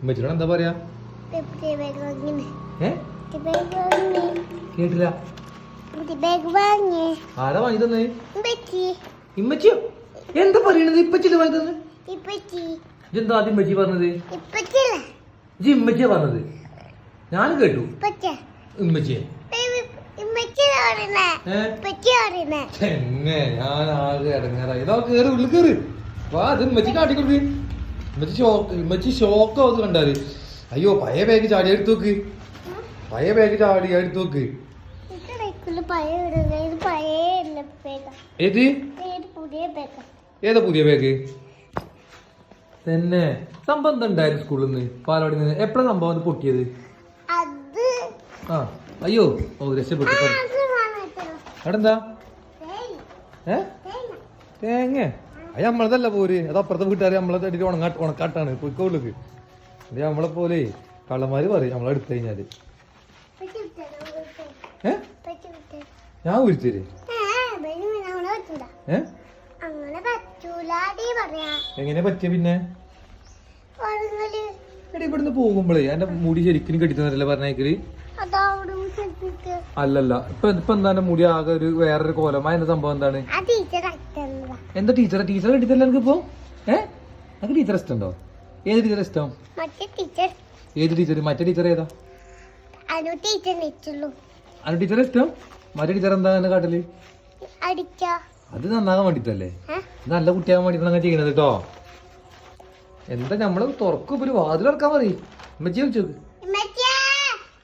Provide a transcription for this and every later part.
ഉമ്മച്ചിനോട് എന്താ പറയാ? കേട്ടില്ല. ആരാ വാങ്ങി തന്നെ? ഇമ്മച്ചിയോ? എന്താ പറയണത്? ഇപ്പച്ചില്ല വാങ്ങി തന്നെ? ഇതെന്താ ആദ്യം ഇമ്മച്ചി പറഞ്ഞത്? ഇജ്ജ് ഇമ്മച്ചിയാ പറഞ്ഞത്. ഞാൻ കേട്ടു. ഇമ്മച്ചിയെ. ഞാൻ ആകെ ഇടങ്ങാറായി. ഇതാ കേറി ഉള്ളിൽ കേറി. വാ അത് ഇമ്മച്ചി കാട്ടിക്കൊടുക്ക്. ഇമ്മച്ചി ഷോക്ക് ആവുന്നത് കണ്ടാൽ. അയ്യോ പഴയ ബാഗ് ചാടി എടുത്തു നോക്ക്. പഴയ ബാഗ് ചാടി എടുത്തു നോക്ക്. ഏത്? ഇത് പുതിയ ബാഗ ഏതാ പുതിയ ബാഗ് തന്നെ. സംഭവം എന്തായിരുന്നു സ്കൂളിൽ നിന്ന് പാലവാടി നിന്ന്. എപ്പോഴാണ് സംഭവം അത് പൊട്ടിയത്? ആ അയ്യോ ഓ രക്ഷപ്പെട്ടു. അവിടെന്താ. അത്. അവിടെ എന്താ ഏ? തേങ്ങ. അത് നമ്മളതല്ല പോര്. അത് അപ്പുറത്തെ വീട്ടുകാർ നമ്മളെ തട്ടിട്ട് ഉണങ്ങാട്ട് ഉണക്കാട്ടാണ്. പൊയ്ക്കോളുക്ക്. അത് നമ്മളെ പോലെ കള്ളന്മാര് പറയും നമ്മളെ എടുത്തു കഴിഞ്ഞാൽ. ഞാൻ പറയാ എങ്ങനെ പറ്റിയ പിന്നെ? എടി ഇവിടുന്ന് പോകുമ്പോഴേ എന്റെ മുടി ശരിക്കും കെട്ടിത്തന്നല്ലേ പറഞ്ഞേക്കൽ? അല്ലല്ല. ഇപ്പൊ ഇപ്പൊ എന്താണ്? മുടി ആകെ ഒരു വേറൊരു കോലമായ എന്താ സംഭവം എന്താണ്? ആ ടീച്ചർ ടീച്ചർ എന്താ ടീച്ചറെ ടീച്ചറെ കെട്ടിത്തല്ല എനിക്ക് ഇപ്പൊ? ഏ? എനിക്ക് ടീച്ചർ ഇഷ്ടമുണ്ടോ? ഏത് ടീച്ചർ ഇഷ്ടം? ഏത് ടീച്ചർ മറ്റേ ടീച്ചർ ഏതാ? അനു ടീച്ചർ ഇഷ്ടം? മറ്റേ ടീച്ചർ എന്താ കാട്ടിൽ? അത് നന്നാകാൻ വേണ്ടിട്ടല്ലേ? നല്ല കുട്ടിയാകാൻ വേണ്ടിട്ടാണ് അങ്ങനെ ചെയ്യുന്നത് കേട്ടോ എന്താ നമ്മൾ തുറക്കും ഒരു വാതിൽ തുറക്കാൻ മതി. ഉമ്മച്ചി വിളിച്ചു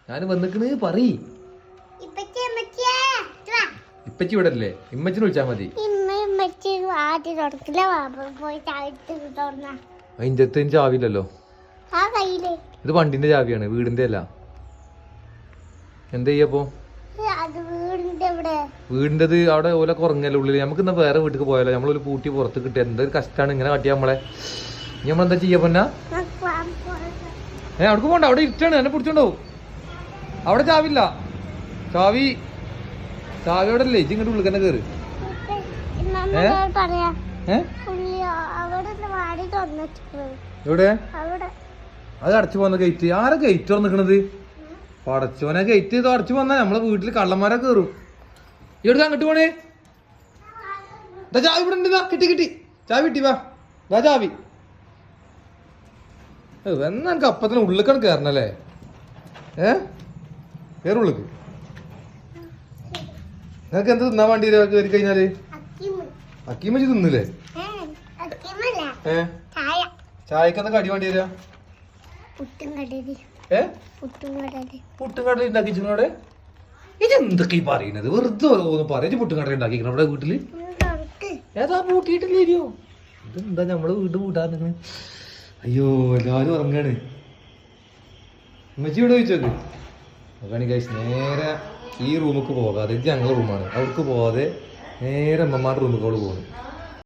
ഞാൻ വന്നിക്കണ് പറയ്. ഇപ്പച്ചി ഇവിടെ അല്ലേ ഇമ്മച്ചിനെ വിളിച്ചാ മതി. അതിന്റെ അടുത്ത് ചാവില്ലല്ലോ? ഇത് വണ്ടിന്റെ ചാവിയാണ് വീടിന്റെ അല്ല. എന്താ ചെയ്യപ്പോ വീടിന്റെ വീടിന്റെത് അവിടെ ഓലൊക്കെ ഉറങ്ങല്ലേ ഉള്ളിൽ. നമുക്ക് ഇന്ന് വേറെ വീട്ടിൽ പോയാലോ? നമ്മളൊരു പൂട്ടി പുറത്ത് കിട്ടിയ എന്തൊരു കഷ്ടാണ് ഇങ്ങനെ കാട്ടിയാ നമ്മളെ? ഇനി നമ്മളെന്താ ചെയ്യാ പൊന്നാ. ഏ അവിടെ പോണ്ട. അവിടെ ഇരിട്ടാണ്. എന്നെ പിടിച്ചോണ്ടോ അവിടെ ചാവില്ല. ചാവി. അവിടെ അല്ലേ ഇജ്ജ് ഇങ്ങോട്ട് ഉള്ളിൽ തന്നെ കയറി എവിടെ? അത് അടച്ചു പോന്ന ഗേറ്റ് ആരാ ഗേറ്റ് തുറന്നിക്കണത്? പടച്ചോനെ ഗേറ്റ് ചെയ്ത് അടച്ചു പോന്ന നമ്മളെ വീട്ടിൽ കള്ളന്മാരെ കയറും ഇവിടെ അങ്ങോട്ട് പോണേ. ചാവി ഇവിടെ ഉണ്ട് കിട്ടി കിട്ടി. ചാവി കിട്ടി വാ. ദാ ചാവി. എന്നാ എനിക്ക് അപ്പത്തിന് ഉള്ളിക്കാണ് കയറണല്ലേ ഏ? കയറുള്ളിക്ക് നിനക്ക് എന്ത് തിന്നാൻ വേണ്ടി കയറി കഴിഞ്ഞാൽ? അക്കിമ്. അക്കീമച്ചി തിന്നില്ലേ? ഏ ചായക്ക് എന്താ കടി വേണ്ടി വരാ പുട്ടും കടലി ഏ? പുട്ടും കടലി പുട്ടും കടല ഉണ്ടാക്കിച്ചിനോടെ ഇത് ഈ പറയുന്നത്? വെറുതെ ഒന്ന് പറയാ പുട്ടും കടല ഉണ്ടാക്കിക്കണം നമ്മുടെ വീട്ടിൽ. ഏതാ പൂട്ടിയിട്ടില്ലയോ ഇതെന്താ നമ്മൾ വീട് പൂട്ടാ നിങ്ങൾ അയ്യോ എല്ലാരും ഉറങ്ങാണ്. ഉമ്മച്ചി ഇവിടെ ചോദിച്ചത് നോക്കാണി ഗൈസ് നേരെ ഈ റൂമിക്ക് പോകാതെ ഇത് ഞങ്ങളുടെ റൂമാണ് അവർക്ക് പോകാതെ നേരെ അമ്മമാരുടെ അവൾ പോകുന്നു